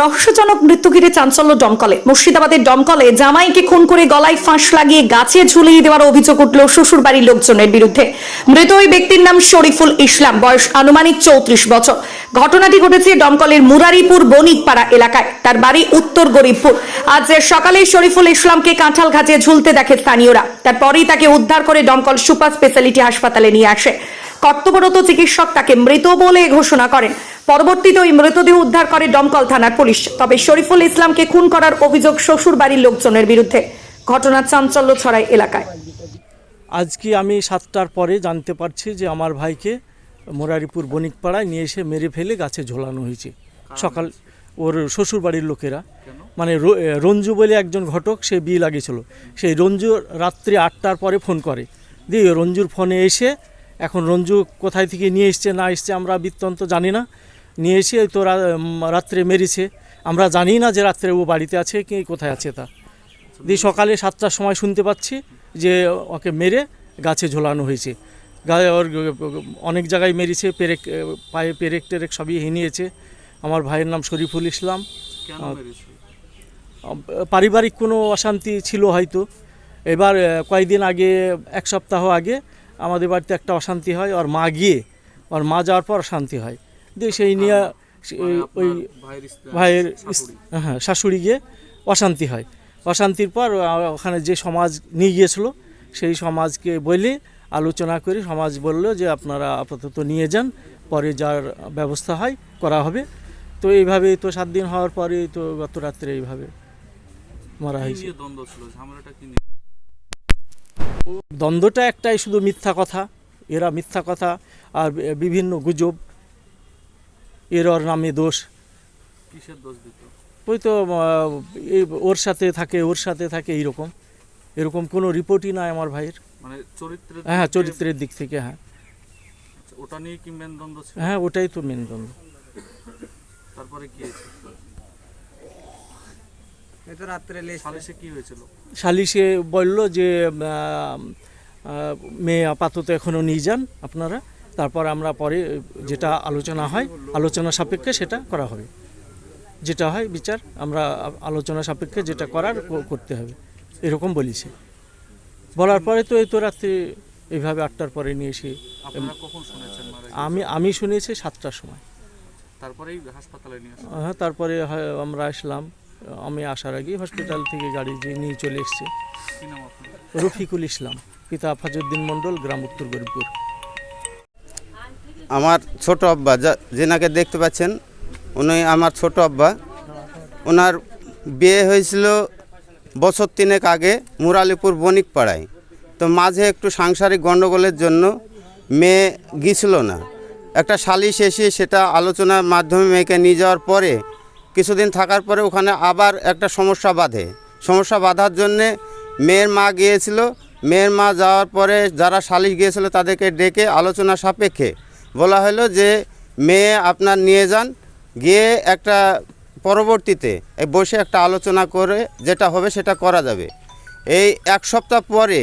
রহস্যজনক মৃত্যু ঘিরে চাঞ্চল্য দমকলে। মুর্শিদাবাদের দমকলে জামাইকে খুন করে গলায় ফাঁস লাগিয়ে গাছে ঝুলিয়ে দেওয়ার অভিযোগ উঠল শ্বশুর বাড়ির লোকজনের বিরুদ্ধে। মৃত ওই ব্যক্তির নাম শরীফুল ইসলাম, বয়স আনুমানিক চৌত্রিশ বছর। ঘটনাটি ঘটেছে দমকলের মুরারিপুর বণিকপাড়া এলাকায়। তার বাড়ি উত্তর গরিবপুর। আজ সকালে শরীফুল ইসলামকে কাঁঠাল ঘাটে ঝুলতে দেখে স্থানীয়রা। তারপরেই তাকে উদ্ধার করে দমকল সুপার স্পেশালিটি হাসপাতালে নিয়ে আসে। কর্তব্যরত চিকিৎসক তাকে মৃত বলে ঘোষণা করেন। পরবর্তীতে ওই মৃতদেহ উদ্ধার করে দমকল থানার পুলিশ। তবে শরীফুল ইসলামকে খুন করার অভিযোগ শ্বশুর বাড়ির লোকজনের বিরুদ্ধে। ঘটনার চাঞ্চল্য ছড়ায় এলাকায়। আজকে আমি সাতটার পরে জানতে পারছি যে আমার ভাইকে মোরারিপুর বণিকপাড়ায় নিয়ে এসে মেরে ফেলে গাছে ঝোলানো হয়েছে। সকাল ওর শ্বশুর বাড়ির লোকেরা। মানে রঞ্জু বলে একজন ঘটক, সে বিয়ে লাগিয়েছিল। সেই রঞ্জু রাত্রি আটটার পরে ফোন করে। দিয়ে রঞ্জুর ফোনে এসে এখন রঞ্জু কোথায় থেকে নিয়ে এসছে না এসছে আমরা বৃত্তান্ত জানি না। নিয়ে এসে তো রাত্রে মেরেছে। আমরা জানি না যে রাত্রে ও বাড়িতে আছে কি কোথায় আছে তা। দিয়ে সকালে সাতটার সময় শুনতে পাচ্ছি যে ওকে মেরে গাছে ঝোলানো হয়েছে। গায়ে ওর অনেক জায়গায় মেরেছে পেরেক পায়ে পেরেক টেরেক সবই হিনিয়েছে। আমার ভাইয়ের নাম শরীফুল ইসলাম। পারিবারিক কোনো অশান্তি ছিল হয়তো। এবার কয়েকদিন আগে এক সপ্তাহ আগে আমাদের বাড়িতে একটা অশান্তি হয় ওর মা গিয়ে ওর মা যাওয়ার পর অশান্তি হয়। দিয়ে সেই নিয়ে মানে ওই ভাইয়ের। হ্যাঁ শাশুড়ি গিয়ে অশান্তি হয়। অশান্তির পর ওখানে যে সমাজ নিয়ে গিয়েছিল সেই সমাজকে বলে আলোচনা করে সমাজ বলল যে আপনারা আপাতত নিয়ে যান পরে যার ব্যবস্থা হয় করা হবে। তো এইভাবে তো সাত দিন হওয়ার পরে তো গত রাত্রে এইভাবে মারা কি হয়েছে নিয়ে দ্বন্দ্ব ছিল ঝামেলাটা কি নিয়ে দ্বন্দ্বটা একটাই শুধু মিথ্যা কথা। এরা মিথ্যা কথা আর বিভিন্ন গুজব। এর ওর নামে দোষ। কিসের দোষ দিত? ওই তো এই ওর সাথে থাকে ওর সাথে থাকে এইরকম। এরকম কোনো রিপোর্টই নাই আমার ভাইয়ের। মানে চরিত্রের হ্যাঁ চরিত্রের দিক থেকে হ্যাঁ। আচ্ছা, ওটা নিয়ে কি মেন দ্বন্দ্ব হ্যাঁ ওটাই তো মেন দ্বন্দ্ব। তারপরে কি হয়েছে এই তো রাত্রে লেস সালিশে কি হয়েছিল? সালিশে বলল যে মেয়ে আপাতত এখনও নিয়ে যান আপনারা। তারপর আমরা পরে যেটা আলোচনা হয় আলোচনা সাপেক্ষে সেটা করা হবে। যেটা হয় বিচার আমরা আলোচনা সাপেক্ষে যেটা করার করতে হবে। এরকম বলিছে। বলার পরে তো এই তো রাত্রে এইভাবে আটটার পরে নিয়ে এসে আপনারা কখন শুনেছেন মারা গেছে? আমি আমি শুনেছি সাতটার সময়। তারপরে হাসপাতালে নিয়ে হ্যাঁ তারপরে হয় আমরা আসলাম। আমি আসার আগে হসপিটাল থেকে গাড়ি যে নিয়ে চলে এসছে। রফিকুল ইসলাম, পিতা ফাজুদ্দিন মণ্ডল, গ্রাম উত্তর গরিবপুর। আমার ছোট আব্বা, যা যেনাকে দেখতে পাচ্ছেন, উনি আমার ছোট আব্বা। ওনার বিয়ে হয়েছিল বছর তিনেক আগে মুরালিপুর বণিক পাড়ায় তো মাঝে একটু সাংসারিক গণ্ডগোলের জন্য মেয়ে গিয়েছিল না। একটা সালিশ এসে সেটা আলোচনার মাধ্যমে মেয়েকে নিয়ে যাওয়ার পরে কিছুদিন থাকার পরে ওখানে আবার একটা সমস্যা বাঁধে। সমস্যা বাঁধার জন্যে মেয়ের মা গিয়েছিল। মেয়ের মা যাওয়ার পরে যারা সালিশ গিয়েছিল তাদেরকে ডেকে আলোচনা সাপেক্ষে বলা হলো যে, মেয়ে আপনার নিয়ে যান। গিয়ে একটা পরবর্তীতে বসে একটা আলোচনা করে যেটা হবে সেটা করা যাবে। এই এক সপ্তাহ পরে